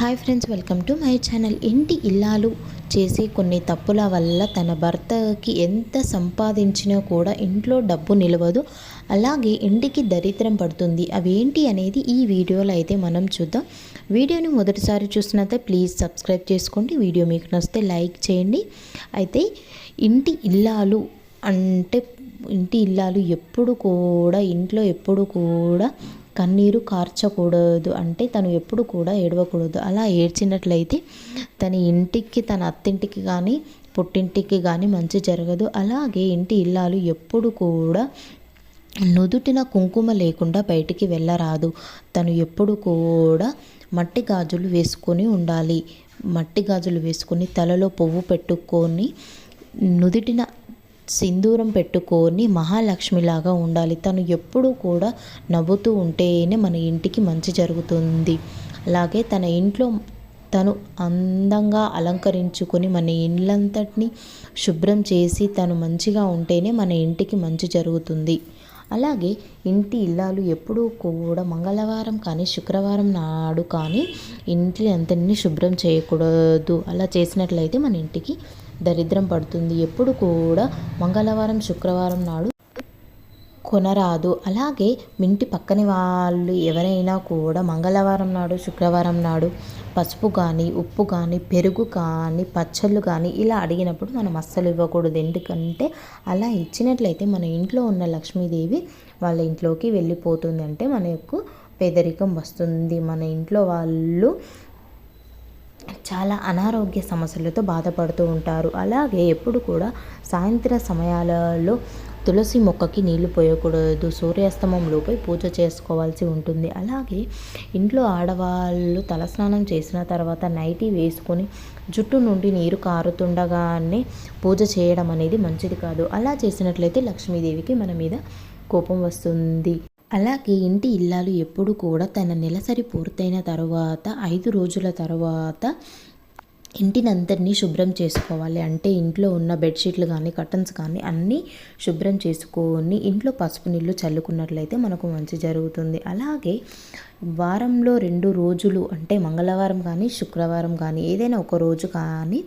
Hi friends welcome to my channel. ఇంటి ఇల్లాలు చేసే కొన్ని తప్పుల వల్ల తన భర్తకి ఎంత సంపాదించినా కూడా ఇంట్లో డబ్బు నిలవదు. అలాగే ఇంటికి దరిద్రం పడుతుంది. అవేంటి అనేది ఈ వీడియోలో అయితే మనం చూద్దాం. వీడియోని మొదటిసారి చూసినట్లయితే ప్లీజ్ సబ్స్క్రైబ్ చేసుకోండి. వీడియో మీకు నచ్చితే లైక్ చేయండి. అయితే ఇంటి ఇల్లాలు అంటే ఇంటి ఇల్లాలు ఎప్పుడు కూడా ఇంట్లో ఎప్పుడు కూడా కన్నీరు కార్చకూడదు అంటే తను ఎప్పుడు కూడా ఏడవకూడదు. అలా ఏడ్చినట్లయితే తన ఇంటికి తన అత్తింటికి కానీ పుట్టింటికి కానీ మంచి జరగదు. అలాగే ఇంటి ఇల్లాలు ఎప్పుడు కూడా నుదుటిన కుంకుమ లేకుండా బయటికి వెళ్ళరాదు. తను ఎప్పుడు కూడా మట్టి గాజులు వేసుకొని ఉండాలి. మట్టి గాజులు వేసుకొని తలలో పువ్వు పెట్టుకొని నుదుటిన సింధూరం పెట్టుకొని మహాలక్ష్మిలాగా ఉండాలి. తను ఎప్పుడూ కూడా నవ్వుతూ ఉంటేనే మన ఇంటికి మంచి జరుగుతుంది. అలాగే తన ఇంట్లో తను అందంగా అలంకరించుకొని మన ఇళ్ళంతటిని శుభ్రం చేసి తను మంచిగా ఉంటేనే మన ఇంటికి మంచి జరుగుతుంది. అలాగే ఇంటి ఇల్లాలు ఎప్పుడూ కూడా మంగళవారం కానీ శుక్రవారం నాడు కానీ ఇంటి అంతటిని శుభ్రం చేయకూడదు. అలా చేసినట్లయితే మన ఇంటికి దరిద్రం పడుతుంది. ఎప్పుడు కూడా మంగళవారం శుక్రవారం నాడు కొనరాదు. అలాగే మింటి పక్కని వాళ్ళు ఎవరైనా కూడా మంగళవారం నాడు శుక్రవారం నాడు పసుపు కానీ ఉప్పు కానీ పెరుగు కానీ పచ్చళ్ళు కానీ ఇలా అడిగినప్పుడు మనం అస్సలు ఇవ్వకూడదు. ఎందుకంటే అలా ఇచ్చినట్లయితే మన ఇంట్లో ఉన్న లక్ష్మీదేవి వాళ్ళ ఇంట్లోకి వెళ్ళిపోతుంది అంటే మనకు పేదరికం వస్తుంది. మన ఇంట్లో వాళ్ళు చాలా అనారోగ్య సమస్యలతో బాధపడుతూ ఉంటారు. అలాగే ఎప్పుడు కూడా సాయంత్ర సమయాలలో తులసి మొక్కకి నీళ్ళు పోయకూడదు. సూర్యాస్తమంలోపై పూజ చేసుకోవాల్సి ఉంటుంది. అలాగే ఇంట్లో ఆడవాళ్ళు తలస్నానం చేసిన తర్వాత నైటీ వేసుకొని జుట్టు నుండి నీరు కారుతుండగానే పూజ చేయడం అనేది మంచిది కాదు. అలా చేసినట్లయితే లక్ష్మీదేవికి మన మీద కోపం వస్తుంది. అలాగే ఇంటి ఇల్లాలు ఎప్పుడు కూడా తన నెలసరి పూర్తయిన తర్వాత ఐదు రోజుల తర్వాత ఇంటినంతటినీ శుభ్రం చేసుకోవాలి. అంటే ఇంట్లో ఉన్న బెడ్షీట్లు కానీ కర్టన్స్ కానీ అన్నీ శుభ్రం చేసుకొని ఇంట్లో పసుపు నీళ్ళు చల్లుకున్నట్లయితే మనకు మంచి జరుగుతుంది. అలాగే వారంలో రెండు రోజులు అంటే మంగళవారం కానీ శుక్రవారం కానీ ఏదైనా ఒక రోజు కానీ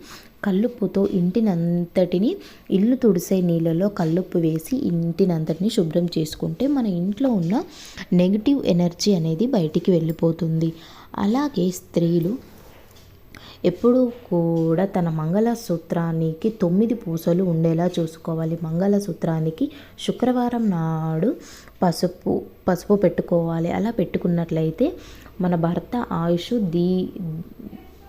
కల్లుప్పుతో ఇంటినంతటిని ఇల్లు తుడిసే నీళ్ళలో కల్లుప్పు వేసి ఇంటినంతటిని శుభ్రం చేసుకుంటే మన ఇంట్లో ఉన్న నెగిటివ్ ఎనర్జీ అనేది బయటికి వెళ్ళిపోతుంది. అలాగే స్త్రీలు ఎప్పుడూ కూడా తన మంగళసూత్రానికి తొమ్మిది పూసలు ఉండేలా చూసుకోవాలి. మంగళసూత్రానికి శుక్రవారం నాడు పసుపు పసుపు పెట్టుకోవాలి. అలా పెట్టుకున్నట్లయితే మన భర్త ఆయుష్ దీ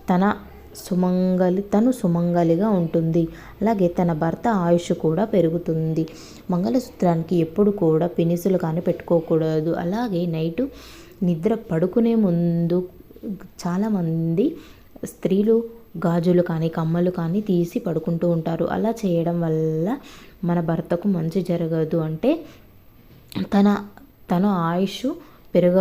తన సుమంగలి తను సుమంగలిగా ఉంటుంది. అలాగే తన భర్త ఆయుష్ కూడా పెరుగుతుంది. మంగళసూత్రానికి ఎప్పుడు కూడా పెనిసులు కానీ పెట్టుకోకూడదు. అలాగే నైటు నిద్ర పడుకునే ముందు చాలామంది స్త్రీలు గాజులు కానీ కమ్మలు కానీ తీసి పడుకుంటూ ఉంటారు. అలా చేయడం వల్ల మన భర్తకు మంచి జరగదు. అంటే తన తన ఆయుష్ పెరగ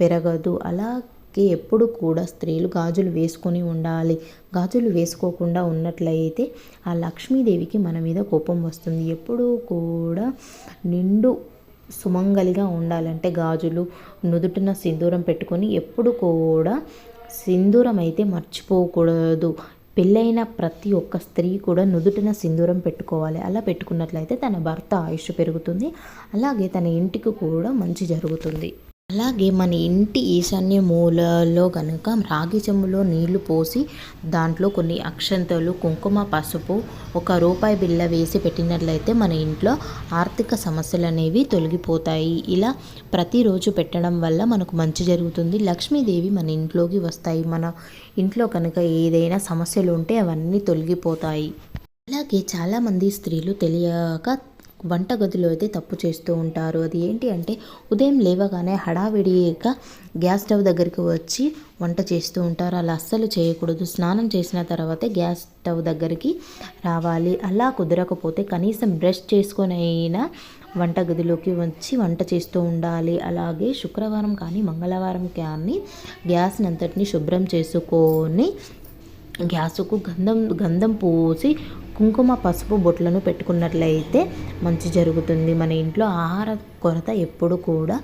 పెరగదు. అలా కి ఎప్పుడు కూడా స్త్రీలు గాజులు వేసుకొని ఉండాలి. గాజులు వేసుకోకుండా ఉన్నట్లయితే ఆ లక్ష్మీదేవికి మన మీద కోపం వస్తుంది. ఎప్పుడూ కూడా నిండు సుమంగలిగా ఉండాలంటే గాజులు నుదుటిన సింధూరం పెట్టుకొని ఎప్పుడు కూడా సింధూరం అయితే మర్చిపోకూడదు. పెళ్ళైన ప్రతి ఒక్క స్త్రీ కూడా నుదుటిన సింధూరం పెట్టుకోవాలి. అలా పెట్టుకున్నట్లయితే తన భర్త ఆయుష్ పెరుగుతుంది. అలాగే తన ఇంటికి కూడా మంచి జరుగుతుంది. అలాగే మన ఇంటి ఈశాన్య మూలలో కనుక రాగి చెంబులో నీళ్ళు పోసి దాంట్లో కొన్ని అక్షంతలు కుంకుమ పసుపు ఒక రూపాయి బిళ్ళ వేసి పెట్టినట్లయితే మన ఇంట్లో ఆర్థిక సమస్యలు అనేవి తొలగిపోతాయి. ఇలా ప్రతిరోజు పెట్టడం వల్ల మనకు మంచి జరుగుతుంది. లక్ష్మీదేవి మన ఇంట్లోకి వస్తాయి. మన ఇంట్లో కనుక ఏదైనా సమస్యలు ఉంటే అవన్నీ తొలగిపోతాయి. అలాగే చాలామంది స్త్రీలు తెలియక వంటగదిలో అయితే తప్పు చేస్తూ ఉంటారు. అది ఏంటి అంటే ఉదయం లేవగానే హడావిడిగా గ్యాస్ స్టవ్ దగ్గరికి వచ్చి వంట చేస్తూ ఉంటారు. అలా అస్సలు చేయకూడదు. స్నానం చేసిన తర్వాతే గ్యాస్ స్టవ్ దగ్గరికి రావాలి. అలా కుదరకపోతే కనీసం బ్రష్ చేసుకొని అయినా వంటగదిలోకి వచ్చి వంట చేస్తూ ఉండాలి. అలాగే శుక్రవారం కానీ మంగళవారం కానీ గ్యాస్ని అంతటిని శుభ్రం చేసుకొని గ్యాసుకు గంధం గంధం పోసి కుంకుమ పసుపు బొట్లను పెట్టుకున్నట్లయితే మంచి జరుగుతుంది. మన ఇంట్లో ఆహార కొరత ఎప్పుడు కూడా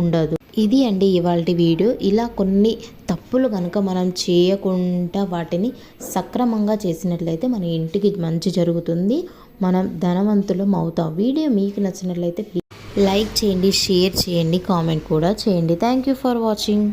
ఉండదు. ఇది అండి ఇవాళ వీడియో. ఇలా కొన్ని తప్పులు కనుక మనం చేయకుండా వాటిని సక్రమంగా చేసినట్లయితే మన ఇంటికి మంచి జరుగుతుంది. మనం ధనవంతులం అవుతాం. వీడియో మీకు నచ్చినట్లయితే లైక్ చేయండి షేర్ చేయండి కామెంట్ కూడా చేయండి. Thank you for watching.